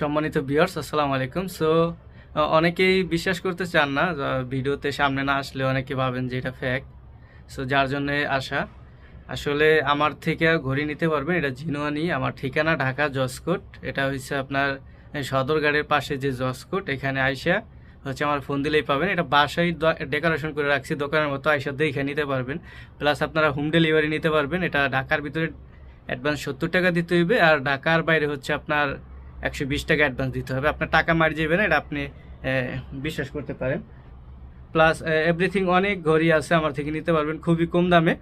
সম্মানিত বিয়ার্স আসসালামু আলাইকুম। সো অনেকেই বিশ্বাস করতে চান না ভিডিওতে সামনে না আসলে অনেকে ভাবেন যে এটা ফ্যাক সো যার জন্য আসা আসলে আমার থেকে ঘড়ি নিতে পারবেন, এটা জিনোয়ানি আমার ঠিকানা ঢাকা জসকোট এটা হচ্ছে আপনার সদরঘাটের পাশে যে জসকোট এখানে আইসা হচ্ছে আমার ফোন দিলেই পাবেন। এটা বাসায় ডেকোরেশন করে রাখছি, দোকানের মতো আইসা দেখে নিতে পারবেন। প্লাস আপনারা হোম ডেলিভারি নিতে পারবেন। এটা ঢাকার ভিতরে অ্যাডভান্স সত্তর টাকা দিতে হইবে, আর ঢাকার বাইরে হচ্ছে আপনার একশো বিশ টাকা অ্যাডভান্স দিতে হবে। আপনার টাকা মারি যাবেন, এটা আপনি বিশ্বাস করতে পারেন। প্লাস এভরিথিং অনেক ঘড়ি আছে, আমার থেকে নিতে পারবেন খুবই কম দামে।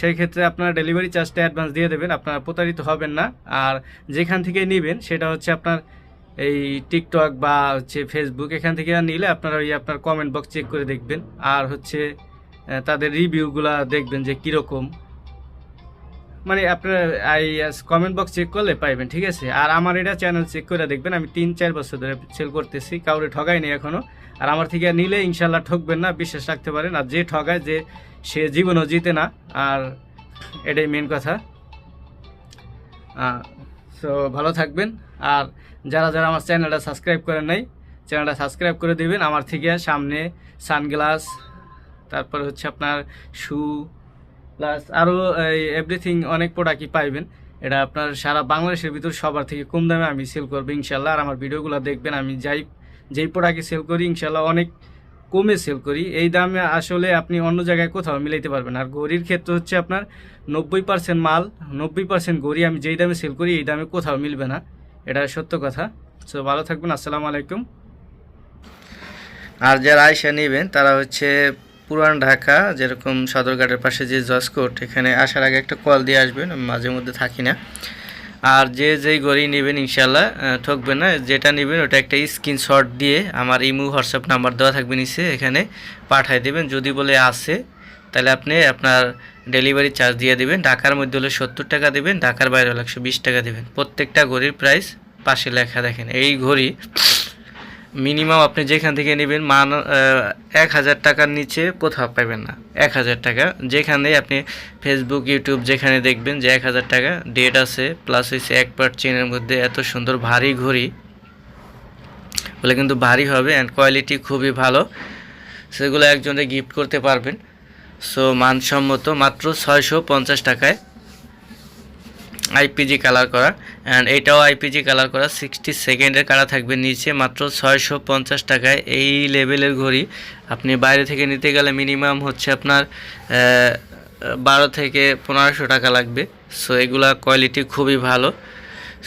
সেই ক্ষেত্রে আপনার ডেলিভারি চার্জটা অ্যাডভান্স দিয়ে দেবেন, আপনারা প্রতারিত হবেন না। আর যেখান থেকে নেবেন, সেটা হচ্ছে আপনার এই টিকটক বা হচ্ছে ফেসবুক এখান থেকে নিলে আপনারা ওই আপনার কমেন্ট বক্স চেক করে দেখবেন। আর হচ্ছে তাদের রিভিউগুলা দেখবেন যে কীরকম। মানে আপনার, আই কমেন্ট বক্স চেক করলে পাইবেন, ঠিক আছে? আর আমার এটা চ্যানেল চেক করে দেখবেন, আমি তিন, চার বছর ধরে সেল করতেছি, কাউরে ঠগাইনি এখনও আর আমার থেকে নিলে ইনশাল্লাহ ঠকবেন না, বিশ্বাস রাখতে পারেন। আর যে ঠগায়, যে সে জীবনও জিতে না, আর এটাই মেন কথা। সো ভালো থাকবেন। আর যারা যারা আমার চ্যানেলটা সাবস্ক্রাইব করেন নাই চ্যানেলটা সাবস্ক্রাইব করে দিবেন। আমার থেকে সামনে সানগ্লাস তারপর হচ্ছে আপনার শু প্লাস আরও এই এভরিথিং অনেক প্রোডাক্টই পাইবেন। এটা আপনার সারা বাংলাদেশের ভিতর সবার থেকে কম দামে আমি সেল করব ইনশাল্লাহ আর আমার ভিডিওগুলো দেখবেন, আমি যাই, যেই প্রোডাক্টে সেল করি ইনশাল্লাহ অনেক কমে সেল করি। এই দামে আসলে আপনি অন্য জায়গায় কোথাও মিলাইতে পারবেন। আর ঘড়ির ক্ষেত্রে হচ্ছে আপনার নব্বই পার্সেন্ট মাল, নব্বই পার্সেন্ট ঘড়ি আমি যেই দামে সেল করি, এই দামে কোথাও মিলবে না। এটা সত্য কথা। সো ভালো থাকবেন, আসসালামু আলাইকুম। আর যারা আয়সা নেবেন, তারা হচ্ছে পুরান ঢাকা যেরকম সদরঘাটের পাশে যে জসকোট এখানে আসার আগে একটা কল দিয়ে আসবেন মাঝে মধ্যে থাকি না। আর যে যেই গড়ি নেবেন ইনশাল্লাহ আহ, ঠকবেন না যেটা নেবেন ওটা একটা স্ক্রিনশট দিয়ে আমার ইমু হোয়াটসঅ্যাপ নাম্বার দেওয়া থাকবে নিচে এখানে পাঠিয়ে দেবেন। যদি বলে আসে তাহলে আপনি আপনার ডেলিভারি চার্জ দিয়ে দেবেন। ঢাকার মধ্যে হলে সত্তর টাকা দেবেন ঢাকার বাইরে হলে একশো বিশ টাকা দেবেন। প্রত্যেকটা ঘড়ির প্রাইস পাশে লেখা দেখেন। এই ঘড়ি মিনিমাম আপনি যেখান থেকে নেবেন মান এক হাজার টাকার নিচে কোথাও পাবেন না। এক হাজার টাকা। যেখানে আপনি ফেসবুক ইউটিউব যেখানে দেখবেন যে এক হাজার টাকা ডেট আছে প্লাস হচ্ছে এক পার্ট চেনের মধ্যে এত সুন্দর ভারী ঘড়ি বলে কিন্তু ভারী হবে অ্যান্ড কোয়ালিটি খুবই ভালো। সেগুলো একজনে গিফট করতে পারবেন। সো মানসম্মত মাত্র ছয়শো পঞ্চাশ টাকায়। আইপিজি কালার করা অ্যান্ড এটাও আইপিজি কালার করা সিক্সটি সেকেন্ডের কাটা থাকবে নিচে, মাত্র ছয়শো পঞ্চাশ টাকায়। এই লেভেলের ঘড়ি আপনি বাইরে থেকে নিতে গেলে মিনিমাম হচ্ছে আপনার বারো থেকে পনেরোশো টাকা লাগবে। সো এগুলা কোয়ালিটি খুবই ভালো।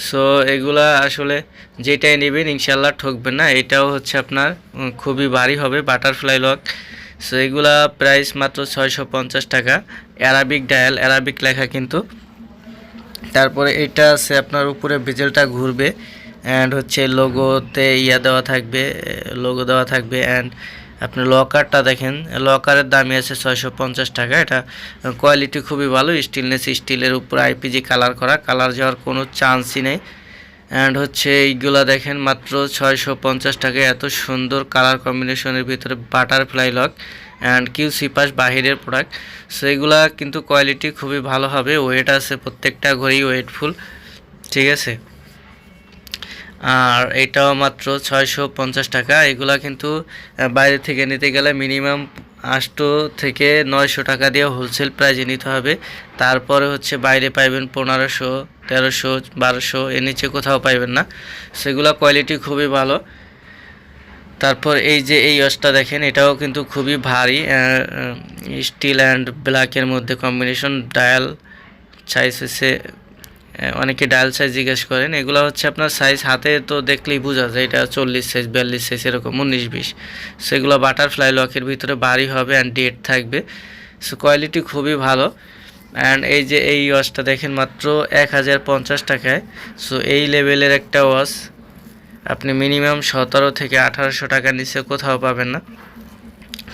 সো এগুলা আসলে যেটাই নেবেন ইনশাল্লাহ ঠকবেন না। এটাও হচ্ছে আপনার খুবই ভারী হবে বাটারফ্লাই লক সো এগুলা প্রাইস মাত্র ছয়শো পঞ্চাশ টাকা। অ্যারাবিক ডায়াল অ্যারাবিক লেখা কিন্তু। তারপরে এটা আছে আপনার উপরে বেজেলটা ঘুরবে অ্যান্ড হচ্ছে লোগোতে ইয়া দেওয়া থাকবে লোগো দেওয়া থাকবে অ্যান্ড আপনার লকারটা দেখেন লকারের দামই আছে ছয়শো পঞ্চাশ টাকা, এটা কোয়ালিটি খুবই ভালো স্টিলনেস স্টিলের উপর আইপিজি কালার করা কালার যাওয়ার কোনো চান্সই নেই অ্যান্ড হচ্ছে এইগুলা দেখেন মাত্র ছয়শো পঞ্চাশ টাকা, এত সুন্দর কালার কম্বিনেশনের ভিতরে বাটারফ্লাই লক অ্যান্ড কিউ সিপাস বাহিরের প্রোডাক্ট সো এগুলা কিন্তু কোয়ালিটি খুবই ভালো হবে ওয়েট আছে প্রত্যেকটা ঘড়ি ওয়েটফুল ঠিক আছে? আর এটাও মাত্র ছয়শো পঞ্চাশ টাকা, এগুলা কিন্তু বাইরে থেকে নিতে গেলে মিনিমাম আটশো থেকে নয়শো টাকা দিয়ে হোলসেল প্রাইজে নিতে হবে, তারপরে হচ্ছে বাইরে পাইবেন পনেরোশো, তেরোশো, বারোশো, এর নিচে কোথাও পাইবেন না, সেগুলা কোয়ালিটি খুবই ভালো। তারপর এই যে এই ওয়াচটা দেখেন, এটাও কিন্তু খুবই ভারী স্টিল অ্যান্ড ব্ল্যাকের মধ্যে কম্বিনেশন ডায়াল সাইজ হচ্ছে অনেকে ডায়াল সাইজ জিজ্ঞেস করেন, এগুলো হচ্ছে আপনার সাইজ হাতে তো দেখলেই বোঝা যায়, এটা চল্লিশ সাইজ বিয়াল্লিশ সাইজ এরকম উনিশ, বিশ। সেগুলো বাটারফ্লাই লকের ভিতরে ভারী হবে অ্যান্ড ডেট থাকবে। সো কোয়ালিটি খুবই ভালো। অ্যান্ড এই যে এই ওয়াচটা দেখেন মাত্র এক হাজার পঞ্চাশ টাকায়। সো এই লেভেলের একটা ওয়াচ। আপনি মিনিমাম সতেরো থেকে আঠারোশো টাকার নিচে কোথাও পাবেন না।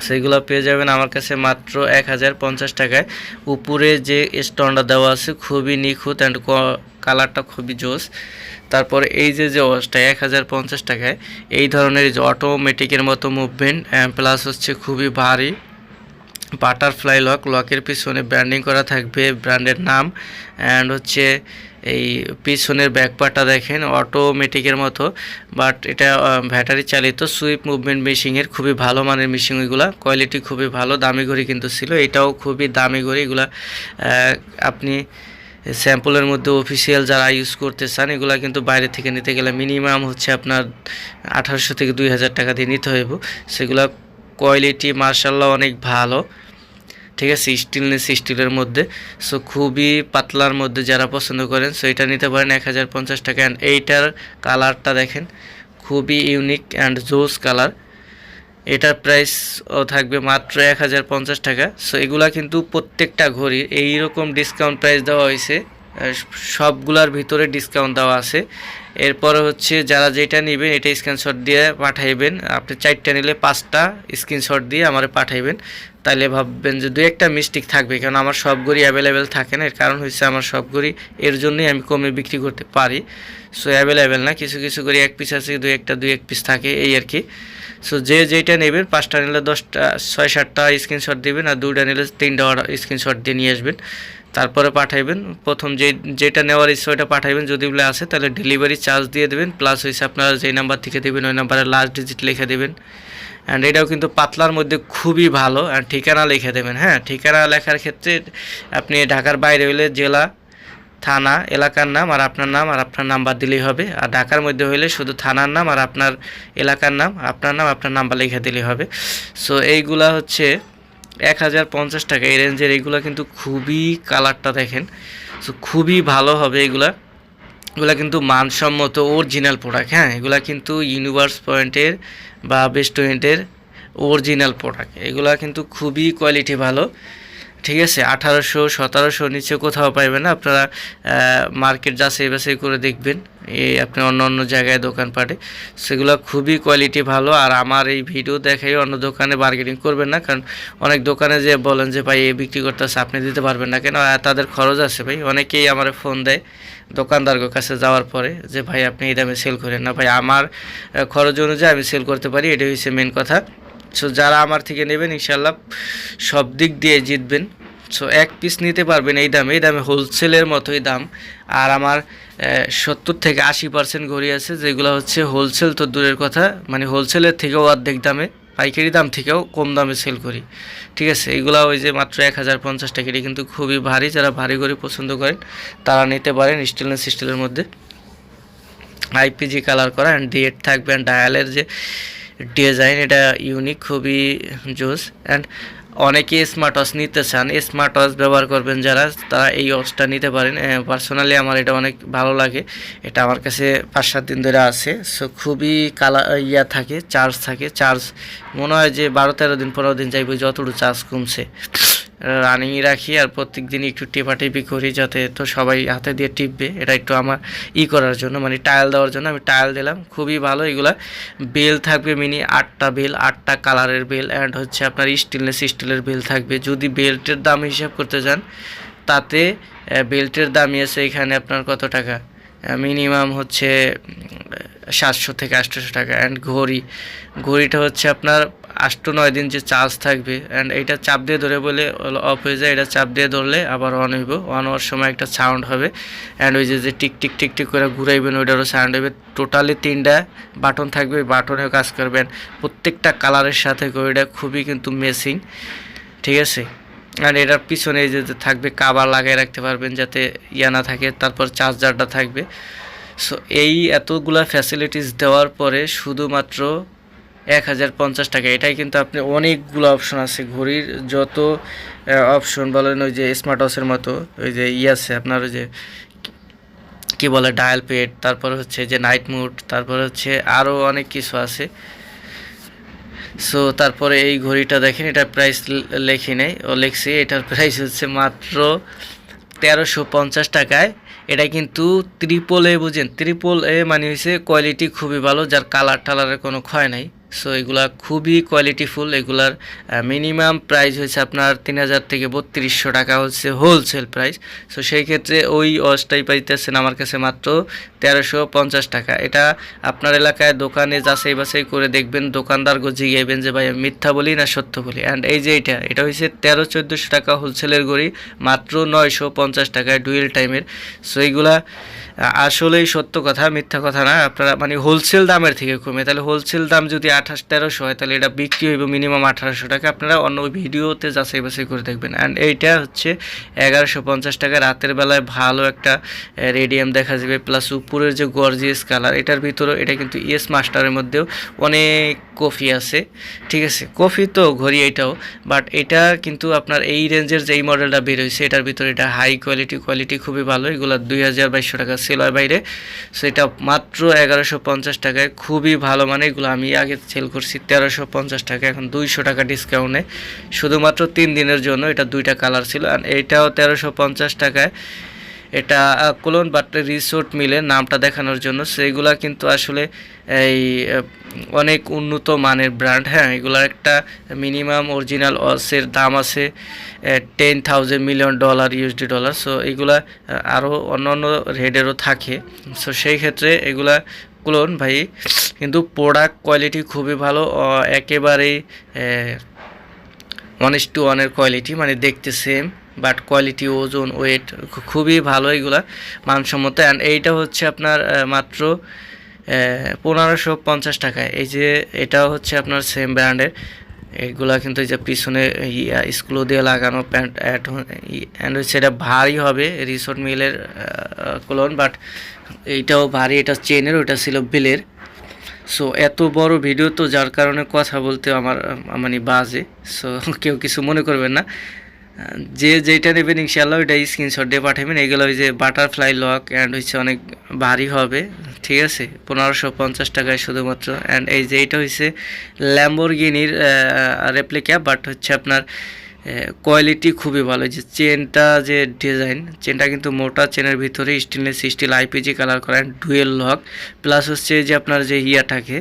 সেগুলো পেয়ে যাবেন আমার কাছে মাত্র এক হাজার পঞ্চাশ টাকায়। উপরে যে স্টোনটা দেওয়া আছে খুবই নিখুঁত অ্যান্ড কালারটা খুবই জোস। তারপর এই যে যে ওয়াচটা, এক হাজার পঞ্চাশ টাকায়, এই ধরনের যে অটোমেটিকের মতো মুভমেন্ট প্লাস হচ্ছে খুবই ভারী। বাটারফ্লাই লক লকের পিছনে ব্র্যান্ডিং করা থাকবে ব্র্যান্ডের নাম অ্যান্ড হচ্ছে এই পিছনের ব্যাকপার্টটা দেখেন অটোমেটিকের মতো বাট এটা ব্যাটারি চালিত সুইপ মুভমেন্ট মেশিনের খুবই ভালো মানের মেশিন এগুলা কোয়ালিটি খুবই ভালো, দামি ঘড়ি কিন্তু ছিল। এটাও খুবই দামি ঘড়ি। এগুলা আপনি স্যাম্পলের মধ্যে অফিসিয়াল যারা ইউজ করতে চান, এগুলা কিন্তু বাইরে থেকে নিতে গেলে মিনিমাম হচ্ছে আপনার আঠারোশো থেকে দুই হাজার টাকা দিয়ে নিতে হইব। সেগুলা কোয়ালিটি মার্শাল্লাহ অনেক ভালো। ঠিক আছে স্টিল স্টিলনেস স্টিলের মধ্যে। সো খুবই পাতলার মধ্যে যারা পছন্দ করেন সো এটা নিতে পারেন এক হাজার পঞ্চাশ টাকা। অ্যান্ড এইটার কালারটা দেখেন, খুবই ইউনিক অ্যান্ড জোস কালার এটার প্রাইস থাকবে মাত্র এক হাজার পঞ্চাশ টাকা। সো এগুলা কিন্তু প্রত্যেকটা ঘড়ি এইরকম ডিসকাউন্ট প্রাইস দেওয়া হয়েছে। সবগুলার ভিতরে ডিসকাউন্ট দেওয়া আছে। এরপরে হচ্ছে যারা যেটা নেবেন, এটা স্ক্রিনশট দিয়ে পাঠাইবেন। আপনি চারটা নিলে পাঁচটা স্ক্রিনশট দিয়ে আমার পাঠাইবেন। তাহলে ভাববেন যে দু একটা মিস্টেক থাকবে, কারণ আমার সব ঘড়ি অ্যাভেলেবেল থাকে না। এর কারণ হচ্ছে আমার সব ঘড়ি এর জন্যই আমি কমে বিক্রি করতে পারি। সো অ্যাভেলেবেল না, কিছু কিছু ঘড়ি এক পিস আছে, দুই একটা, দুই এক পিস থাকে, এই আর কি। সো যে যেটা নেবেন, পাঁচটা নিলে দশটা, ছয়, সাতটা স্ক্রিনশট দিবেন, আর দুটা নিলে তিনটা স্ক্রিনশট দিয়ে নিয়ে আসবেন। তারপরে পাঠাইবেন। প্রথম যে, যেটা নেওয়ার ইচ্ছা ওইটা পাঠাইবেন। যদি বলে আসে, তাহলে ডেলিভারি চার্জ দিয়ে দেবেন। প্লাস হয়েছে আপনারা যেই নাম্বার থেকে দেবেন, ওই নাম্বারে লাস্ট ডিজিট লিখে দেবেন। অ্যান্ড এটাও কিন্তু পাতলার মধ্যে খুবই ভালো। অ্যান্ড ঠিকানা লিখে দেবেন হ্যাঁ? ঠিকানা লেখার ক্ষেত্রে আপনি ঢাকার বাইরে হলে জেলা, থানা, এলাকার নাম আর আপনার নাম আর আপনার নাম্বার দিলেই হবে। আর ঢাকার মধ্যে হইলে শুধু থানার নাম আর আপনার এলাকার নাম, আপনার নাম, আপনার নাম্বার লিখে দিলেই হবে। সো এইগুলা হচ্ছে এক হাজার পঞ্চাশ টাকা। এই রেঞ্জের এইগুলা কিন্তু খুবই কালারটা দেখেন। সো খুবই ভালো হবে এগুলা। এগুলা কিন্তু মানসম্মত অরিজিনাল প্রোডাক্ট হ্যাঁ? এগুলা কিন্তু ইউনিভার্স পয়েন্টের বা বেস্ট পয়েন্টের অরিজিনাল প্রোডাক্ট এগুলা কিন্তু খুবই কোয়ালিটি ভালো। ঠিক আছে, আঠারোশো, সতেরোশো নিচে কোথাও পাইবেন আপনারা মার্কেট যাচাই বাছাই করে দেখবেন। এই আপনি অন্য অন্য জায়গায় দোকানপাটে। সেগুলো খুবই কোয়ালিটি ভালো। আর আমার এই ভিডিও দেখাই অন্য দোকানে বার্গেনিং করবেন না। কারণ অনেক দোকানে যে বলেন যে, ভাই এই বিক্রি করতেছে, আপনি দিতে পারবেন না। কেন? তাদের খরচ আছে ভাই। অনেকেই আমার ফোন দেয় দোকানদার কাছে যাওয়ার পরে যে, ভাই, আপনি এই দামে সেল করেন না। ভাই, আমার খরচ অনুযায়ী আমি সেল করতে পারি। এটাই হচ্ছে মেন কথা। সো যারা আমার থেকে নেবেন ইনশাল্লাহ সব দিক দিয়ে জিতবেন। সো এক পিস নিতে পারবেন এই দামে। এই দামে হোলসেলের মতোই দাম। আর আমার সত্তর থেকে আশি পার্সেন্ট ঘড়ি আছে, যেগুলো হচ্ছে হোলসেল তো দূরের কথা। মানে হোলসেলের থেকেও অর্ধেক দামে, পাইকারি দাম থেকেও কম দামে সেল করি। ঠিক আছে? এগুলা ওই যে মাত্র এক হাজার পঞ্চাশ টাকা। এটি কিন্তু খুবই ভারী। যারা ভারী ঘড়ি পছন্দ করেন, তারা নিতে পারেন স্টেনলেস স্টিলের মধ্যে। আইপিজি কালার করা অ্যান্ড ডিএড থাকবে অ্যান্ড ডায়ালের যে ডিজাইন এটা ইউনিক খুবই জুস। অ্যান্ড অনেকে স্মার্ট ওয়াচ নিতে চান। স্মার্ট ওয়াচ ব্যবহার করবেন যারা, তারা এই ওয়াচটা নিতে পারেন। পার্সোনালি আমার এটা অনেক ভালো লাগে। এটা আমার কাছে পাঁচ সাত দিন ধরে আছে। সো খুবই কালা ইয়া থাকে চার্জ থাকে। চার্জ মনে হয় যে বারো তেরো দিন, পনেরো দিন যাইব যতটুকু চার্জ কমছে। রানিংই রাখি আর প্রত্যেক দিন একটু টেপাটেপি করি যাতে তো সবাই হাতে দিয়ে টিপবে। এটা একটু আমার ই করার জন্য মানে টায়াল দেওয়ার জন্য আমি টায়াল দিলাম। খুবই ভালো, এগুলা বেল থাকবে মিনি আটটা বেল, আটটা কালারের বেল অ্যান্ড হচ্ছে আপনার স্টিলনেস স্টিলের বেল থাকবে। যদি বেল্টের দাম হিসাব করতে যান, তাতে বেল্টের দামই আছে এখানে আপনার কত টাকা? মিনিমাম হচ্ছে সাতশো থেকে আটশোশো টাকা অ্যান্ড ঘড়ি। ঘড়িটা হচ্ছে আপনার আষ্ট নয় দিন যে চার্জ থাকবে অ্যান্ড এটা চাপ দিয়ে ধরে বলে অফ হয়ে যায়, এটা চাপ দিয়ে ধরলে আবার অন হইব। অন হওয়ার সময় একটা সাউন্ড হবে অ্যান্ড ওই যে যে টিক টিক টিক টিক করে ঘুরাইবেন, ওইটারও সাউন্ড হবে। টোটালি তিনটা বাটন থাকবে বাটনেও কাজ করবেন। প্রত্যেকটা কালারের সাথে ওইটা খুবই কিন্তু মেসিং ঠিক আছে? আর এটার পিছনে এই যে যে থাকবে কাবার লাগিয়ে রাখতে পারবেন যাতে ইয়া না থাকে, তারপর চার্জারটা থাকবে। সো এই এতগুলা ফ্যাসিলিটিস দেওয়ার পরে শুধুমাত্র এক হাজার পঞ্চাশ টাকা। এটাই কিন্তু আপনি অনেকগুলো অপশন আছে। ঘড়ির যত অপশন বলেন ওই যে স্মার্ট ওয়াচের মতো, ওই যে ই আছে আপনার ওই যে কি বলে ডায়াল পেড তারপর হচ্ছে যে নাইট মুড তারপর হচ্ছে আরও অনেক কিছু আছে। সো তারপরে এই ঘড়িটা দেখেন এটা প্রাইস লেখি নেই। ও লেখছি, এটার প্রাইস হচ্ছে মাত্র তেরোশো পঞ্চাশ টাকায়। এটা কিন্তু ত্রিপল এ বুঝেন? ত্রিপল এ মানে হয়েছে কোয়ালিটি খুবই ভালো, যার কালার টালারের কোনো ক্ষয় নাই। সো এগুলা খুবই কোয়ালিটিফুল এগুলার মিনিমাম প্রাইস হয়েছে আপনার তিন হাজার থেকে বত্রিশশো টাকা হচ্ছে হোলসেল প্রাইস সো সেই ক্ষেত্রে ওই ওয়াচটাই পাইতেছেন আমার কাছে মাত্র তেরোশো পঞ্চাশ টাকা। এটা আপনার এলাকায় দোকানে যাচাই বাছাই করে দেখবেন, দোকানদার জিগাইবেন যে, ভাই মিথ্যা বলি না সত্য বলি? অ্যান্ড এই যে এটা এটা হচ্ছে তেরো চোদ্দোশো টাকা হোলসেলের গড়ি, মাত্র নয়শো পঞ্চাশ টাকায় ডুয়েল টাইমের সো এইগুলা আসলেই সত্য কথা, মিথ্যা কথা না। আপনারা মানে হোলসেল দামের থেকে কমে। তাহলে হোলসেল দাম যদি আঠাশ, তেরোশো হয়, তাহলে এটা বিক্রি হইব মিনিমাম আঠারোশো টাকা। আপনারা অন্য ভিডিওতে যাচাই বাছাই করে দেখবেন। অ্যান্ড এইটা হচ্ছে এগারোশো পঞ্চাশ টাকা। রাতের বেলায় ভালো একটা রেডিয়াম দেখা যাবে প্লাস উপরের যে গর্জিয়াস কালার এটার ভিতরেও, এটা কিন্তু ইয়েস মাস্টারের মধ্যেও অনেক কফি আছে। ঠিক আছে? কফি তো ঘড়ি এটাও বাট এটা কিন্তু আপনার এই রেঞ্জের যেই মডেলটা বের হয়েছে এটার ভিতরে এটা হাই কোয়ালিটি কোয়ালিটি খুবই ভালো। এগুলো দুই হাজার বাইশশো টাকা সেল হয় বাইরে। সো এটা মাত্র এগারোশো পঞ্চাশ টাকায় খুবই ভালো মানে এগুলো আমি আগে সেল করছি তেরোশো পঞ্চাশ টাকা, এখন দুইশো টাকা ডিসকাউন্টে শুধুমাত্র তিন দিনের জন্য এটা দুইটা কালার ছিল আর এইটাও তেরোশো পঞ্চাশ টাকায়। এটা কোলন বাট রিসোর্ট মিলে নামটা দেখানোর জন্য। সেইগুলা কিন্তু আসলে এই অনেক উন্নত মানের ব্র্যান্ড হ্যাঁ? এগুলার একটা মিনিমাম অরিজিনাল অসের দাম আছে ten thousand million dollar USD dollar so এগুলা আরও অন্য অন্য রেডেরও থাকে। সো সেই ক্ষেত্রে এগুলা ক্লোন ভাই, কিন্তু প্রোডাক্ট কোয়ালিটি খুবই ভালো একেবারেই ওয়ান ইস টু ওয়ানের কোয়ালিটি মানে দেখতে সেম বাট কোয়ালিটি ওজন ওয়েট খুবই ভালো এগুলা, মানসম্মত। অ্যান্ড এইটা হচ্ছে আপনার মাত্র পনেরোশো পঞ্চাশ টাকায়। এই যে, এটাও হচ্ছে আপনার সেম ব্র্যান্ডের এগুলা কিন্তু এই যে পিছনে স্কুলো দিয়ে লাগানো প্যান্ট অ্যান্ড হচ্ছে এটা ভারী হবে রিসোর্ট মিলের কোলন বাট এইটাও ভারী, এটা চেনের ওটা ছিল বেলের। সো এত বড় ভিডিও তো যার কারণে কথা বলতে আমার মানে বাজে। সো কেউ কিছু মনে করবেন না। যে যেটা নেবেন ইনশাল্লাহ ওইটা স্ক্রিনশট দিয়ে পাঠাবেন। এগুলো ওই যে বাটারফ্লাই লক অ্যান্ড হচ্ছে অনেক ভারী হবে। ঠিক আছে? পনেরোশো পঞ্চাশ টাকায় শুধুমাত্র। অ্যান্ড এই যে এটা হচ্ছে ল্যাম্বরগিনির রেপ্লিকা বাট হচ্ছে আপনার কোয়ালিটি খুবই ভালো। যে চেনটা যে ডিজাইন চেনটা কিন্তু মোটা চেনের ভিতরে স্টেনলেস স্টিল আইপিজি কালার করা ডুয়েল লক প্লাস হচ্ছে যে আপনার যে ইয়া থাকে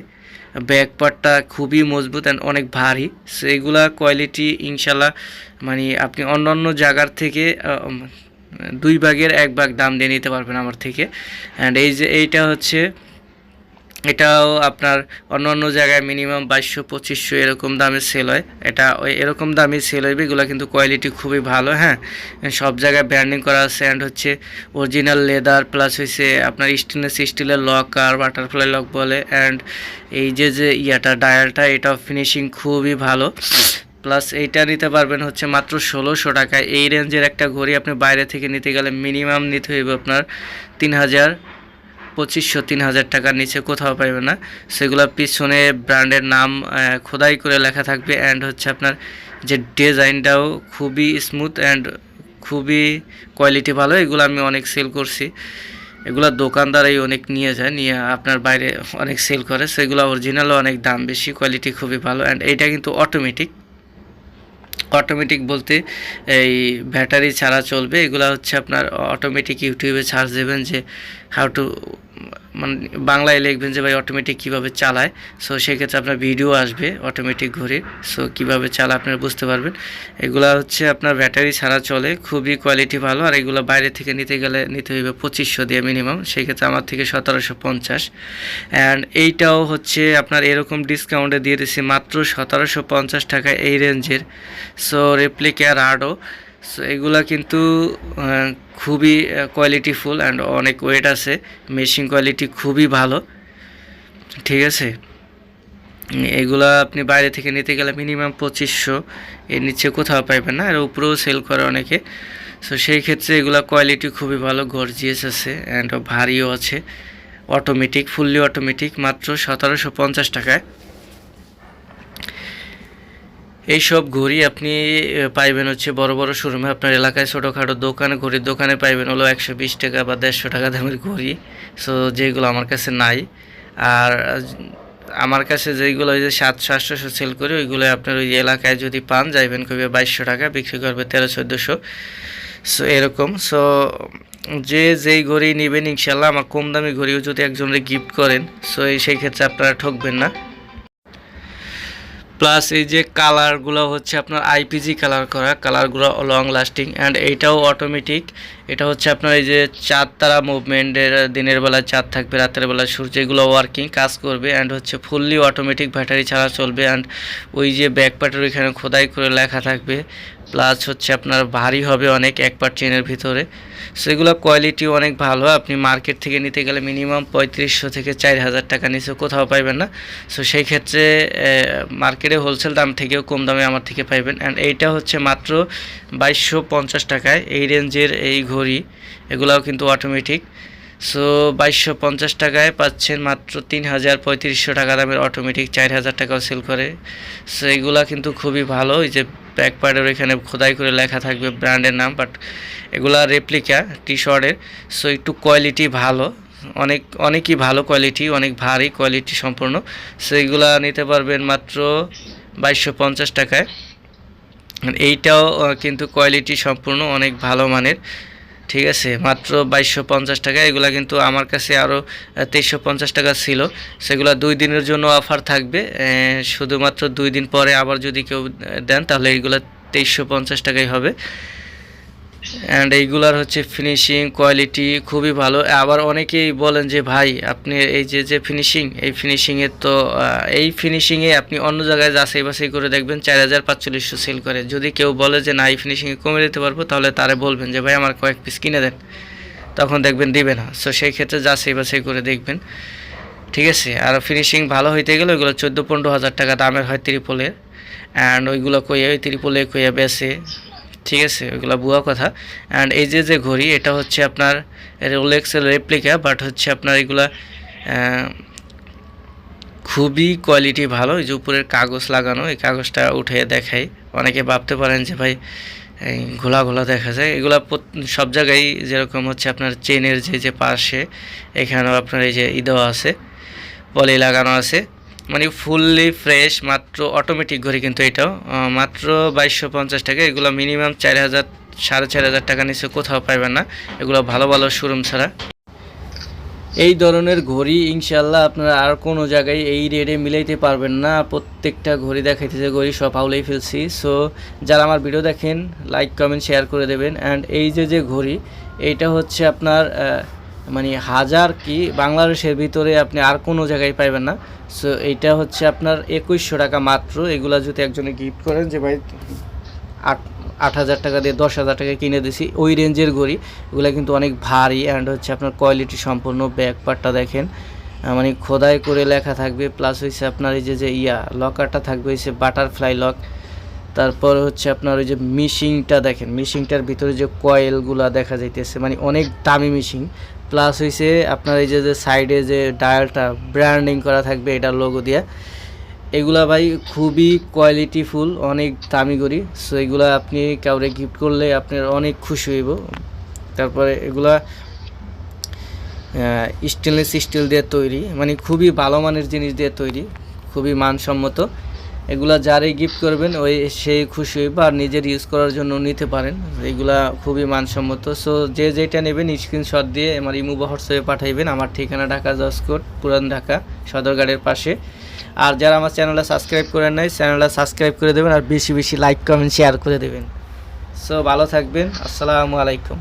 ব্যাক পার্টটা খুবই মজবুত অ্যান্ড অনেক ভারী। সো এগুলা কোয়ালিটি ইনশাল্লাহ মানে আপনি অন্য অন্য জায়গার থেকে দুই ভাগের এক ভাগ দাম দিয়ে নিতে পারবেন আমার থেকে। অ্যান্ড এই যে এইটা হচ্ছে এটাও আপনার অন্য অন্য জায়গায় মিনিমাম বাইশশো, পঁচিশশো এরকম দামে সেল হয়। এটা ওই এরকম দামে সেল হইবে, এগুলো কিন্তু কোয়ালিটি খুবই ভালো হ্যাঁ? সব জায়গায় ব্র্যান্ডিং করা আছে অ্যান্ড হচ্ছে অরিজিনাল লেদার প্লাস হচ্ছে আপনার স্টেনলেস স্টিলের লক আর বাটারফ্লাই লক বলে অ্যান্ড এই যে যে ইয়াটা ডায়ালটা এটাও ফিনিশিং খুবই ভালো। প্লাস এইটা নিতে পারবেন হচ্ছে মাত্র ষোলোশো টাকায়। এই রেঞ্জের একটা ঘড়ি আপনি বাইরে থেকে নিতে গেলে মিনিমাম নিতে হইবে আপনার তিন হাজার পঁচিশশো তিন হাজার টাকার নিচে কোথাও পাইবে না। সেগুলো পিছনে ব্র্যান্ডের নাম খোদাই করে লেখা থাকবে। অ্যান্ড হচ্ছে আপনার যে ডিজাইনটাও খুবই স্মুথ অ্যান্ড খুবই কোয়ালিটি ভালো। এগুলো আমি অনেক সেল করছি। এগুলো দোকানদারাই অনেক নিয়ে যায়, নিয়ে আপনার বাইরে অনেক সেল করে। সেগুলো অরিজিনালও অনেক দাম বেশি কোয়ালিটি খুবই ভালো। অ্যান্ড এইটা কিন্তু অটোমেটিক অটোমেটিক বলতে এই ব্যাটারি ছাড়া চলবে। এগুলো হচ্ছে আপনার অটোমেটিক ইউটিউবে সার্চ দেবেন যে হাউ টু মানে বাংলায় লিখবেন যে ভাই অটোমেটিক কীভাবে চালায়। সো সেক্ষেত্রে আপনার ভিডিও আসবে অটোমেটিক ঘড়ির। সো কীভাবে চালা আপনারা বুঝতে পারবেন। এগুলা হচ্ছে আপনার ব্যাটারি ছাড়া চলে, খুবই কোয়ালিটি ভালো। আর এগুলো বাইরে থেকে নিতে গেলে নিতে হইবে পঁচিশশো দিয়ে মিনিমাম সেক্ষেত্রে আমার থেকে সতেরোশো পঞ্চাশ। অ্যান্ড এইটাও হচ্ছে আপনার এরকম ডিসকাউন্টে দিয়ে দিচ্ছি মাত্র সতেরোশো পঞ্চাশ টাকা এই রেঞ্জের সো রেপ্লিকা রাডো সো এগুলা কিন্তু খুবই কোয়ালিটিফুল অ্যান্ড অনেক ওয়েট আছে। মেশিন কোয়ালিটি খুবই ভালো। ঠিক আছে? এগুলা আপনি বাইরে থেকে নিতে গেলে মিনিমাম পঁচিশশো। এর নিচে কোথাও পাইবেন না। আর উপরেও সেল করে অনেকে। সো সেই ক্ষেত্রে এগুলা কোয়ালিটি খুবই ভালো গর্জিয়াস আছে অ্যান্ড ভারীও আছে। অটোমেটিক ফুললি অটোমেটিক মাত্র সতেরোশো পঞ্চাশ টাকায়। এইসব ঘড়ি আপনি পাইবেন হচ্ছে বড় বড় শোরুমে আপনার এলাকায় ছোটোখাটো দোকানে ঘড়ির দোকানে পাইবেন হলো একশো বিশ টাকা বা দেড়শো টাকা দামের ঘড়ি সো যেগুলো আমার কাছে নাই। আর আমার কাছে যেইগুলো ওই যে সাতশো আটশোশো সেল করি, ওইগুলো আপনার ওই এলাকায় যদি পান, যাইবেন কবে বাইশশো টাকা, বিক্রি করবে তেরো, চোদ্দোশো। সো এরকম। সো যে যেই ঘড়ি নেবেন, ইনশাল্লাহ আমার কম দামি ঘড়িও যদি একজনকে গিফট করেন সো সেই ক্ষেত্রে আপনারা ঠকবেন না। প্লাস এই যে কালারগুলো হচ্ছে আপনার আইপিজি কালার করা কালারগুলো লং লাস্টিং অ্যান্ড এইটাও অটোমেটিক এটা হচ্ছে আপনার এই যে চাঁদ তারা মুভমেন্টের দিনের বেলা চাঁদ থাকবে, রাতের বেলা সূর্য, এগুলো ওয়ার্কিং কাজ করবে অ্যান্ড হচ্ছে ফুললি অটোমেটিক ব্যাটারি ছাড়া চলবে অ্যান্ড ওই যে ব্যাক পার্টের ওইখানে খোদাই করে লেখা থাকবে। প্লাস হচ্ছে আপনার ভারী হবে অনেক এক পার্ট চেনের ভিতরে। সেগুলো কোয়ালিটি অনেক ভালো। আপনি মার্কেট থেকে নিতে গেলে মিনিমাম পঁয়ত্রিশশো থেকে চার হাজার টাকা নিচে কোথাও পাইবেন না। সো সেই ক্ষেত্রে মার্কেটে হোলসেল দাম থেকেও কম দামে আমার থেকে পাইবেন। অ্যান্ড এইটা হচ্ছে মাত্র বাইশশো পঞ্চাশ টাকায়। এই রেঞ্জের এই ঘড়ি, এগুলাও কিন্তু অটোমেটিক সো বাইশশো পঞ্চাশ টাকায় পাচ্ছেন মাত্র তিন হাজার পঁয়ত্রিশশো টাকা দামের অটোমেটিক চার হাজার টাকাও সেল করে। সো এগুলা কিন্তু খুবই ভালো, এই যে ব্যাক পার্টের এখানে খোদাই করে লেখা থাকবে ব্র্যান্ডের নাম বাট এগুলা রেপ্লিকা টি শার্টের সো একটু কোয়ালিটি ভালো, অনেক, অনেকই ভালো কোয়ালিটি অনেক ভারী কোয়ালিটি সম্পূর্ণ। সো এগুলা নিতে পারবেন মাত্র বাইশশো পঞ্চাশ টাকায়। এইটাও কিন্তু কোয়ালিটি সম্পূর্ণ অনেক ভালো মানের। ঠিক আছে, মাত্র বাইশশো পঞ্চাশ টাকা। এগুলা কিন্তু আমার কাছে আরও তেইশশো পঞ্চাশ টাকা ছিল। সেগুলো দুই দিনের জন্য অফার থাকবে। শুধুমাত্র দুই দিন পরে আবার যদি কেউ দেন তাহলে এইগুলো তেইশশো পঞ্চাশ টাকাই হবে। অ্যান্ড এইগুলার হচ্ছে ফিনিশিং কোয়ালিটি খুবই ভালো। আবার অনেকেই বলেন যে, ভাই, আপনি এই যে যে ফিনিশিং এই ফিনিশিংয়ের তো এই ফিনিশিংয়ে আপনি অন্য জায়গায় যাচাই বাছাই করে দেখবেন চার হাজার পাঁচচল্লিশশো সেল করে। যদি কেউ বলে যে, না, এই ফিনিশিংয়ে কমে দিতে পারব, তাহলে তারে বলবেন যে, ভাই, আমার কয়েক পিস কিনে দেন। তখন দেখবেন দিবে না। সো সেই ক্ষেত্রে যাচাই বাছাই করে দেখবেন। ঠিক আছে? আর ফিনিশিং ভালো হইতে গেলে ওইগুলো চোদ্দ পনেরো হাজার টাকা দামের হয় ত্রিপলের। অ্যান্ড ওইগুলো কইয়া, ওই ত্রিপলে কইয়া বেছে ঠিক আছে ওইগুলো বুয়া কথা। অ্যান্ড এই যে যে ঘড়ি, এটা হচ্ছে আপনার রোলেক্সের রেপ্লিকা বাট হচ্ছে আপনার এগুলা খুবই কোয়ালিটি ভালো। এই যে উপরের কাগজ লাগানো, এই কাগজটা উঠে দেখাই। অনেকে ভাবতে পারেন যে, ভাই ঘোলা ঘোলা দেখা যায়। এগুলা সব জায়গায় যেরকম হচ্ছে আপনার চেনের যে যে পাশে, এখানেও আপনার এই যে ই আছে পলি লাগানো আছে। মানে ফুললি ফ্রেশ মাত্র অটোমেটিক ঘড়ি কিন্তু এটাও। মাত্র বাইশশো পঞ্চাশ টাকা, এগুলো মিনিমাম চার হাজার, সাড়ে চার হাজার টাকা নিচে কোথাও পাইবেন না। এগুলো ভালো ভালো শোরুম ছাড়া। এই ধরনের ঘড়ি ইনশাল্লাহ আপনারা আর কোনো জায়গায় এই রেটে মিলাইতে পারবেন না। প্রত্যেকটা ঘড়ি দেখাইতেছে, ঘড়ি সব হাউলেই ফেলছি। সো যারা আমার ভিডিও দেখেন লাইক কমেন্ট শেয়ার করে দেবেন। অ্যান্ড এই যে যে ঘড়ি এইটা হচ্ছে আপনার মানে হাজার কি, বাংলাদেশের ভিতরে আপনি আর কোনো জায়গায় পাইবেন না। সো এইটা হচ্ছে আপনার একুশশো টাকা মাত্র। এগুলা যদি একজনে গিফট করেন যে, ভাই, আট আট হাজার টাকা দিয়ে দশ হাজার টাকা কিনে দিছি। ওই রেঞ্জের ঘড়ি। এগুলো কিন্তু অনেক ভারী অ্যান্ড হচ্ছে আপনার কোয়ালিটি সম্পূর্ণ ব্যাক পার্টটা দেখেন। মানে খোদাই করে লেখা থাকবে। প্লাস হচ্ছে আপনার এই যে যে ইয়া লকারটা থাকবে হচ্ছে বাটারফ্লাই লক তারপর হচ্ছে আপনার ওই যে মিশিংটা দেখেন, মিশিংটার ভিতরে যে কয়েলগুলা দেখা যাইতেছে মানে অনেক দামি মিশিং। প্লাস হয়েছে আপনার এই যে সাইডে যে ডায়ালটা, ব্র্যান্ডিং করা থাকবে এটা লোগো দিয়া। এগুলা ভাই খুবই কোয়ালিটিফুল অনেক দামি করি সো এগুলা আপনি কাউরে গিফট করলে আপনার অনেক খুশি হইব। তারপরে এগুলা স্টেনলেস স্টিল দিয়ে তৈরি মানে খুবই ভালো মানের জিনিস দিয়ে তৈরি, খুবই মানসম্মত। এগুলা যারাই গিফট করবেন, ওই সেই খুশি আর নিজের ইউজ করার জন্য নিতে পারেন। এগুলা খুবই মানসম্মত। সো যে যেটা নেবেন স্ক্রিনশট দিয়ে আমার ইমু বা হোয়াটসঅ্যাপে পাঠাইবেন। আমার ঠিকানা ঢাকা জসকোট পুরান ঢাকা, সদরঘাটের পাশে। আর যারা আমার চ্যানেলটা সাবস্ক্রাইব করেন নাই চ্যানেলটা সাবস্ক্রাইব করে দেবেন আর বেশি বেশি লাইক কমেন্ট শেয়ার করে দেবেন। সো ভালো থাকবেন। আসসালামু আলাইকুম।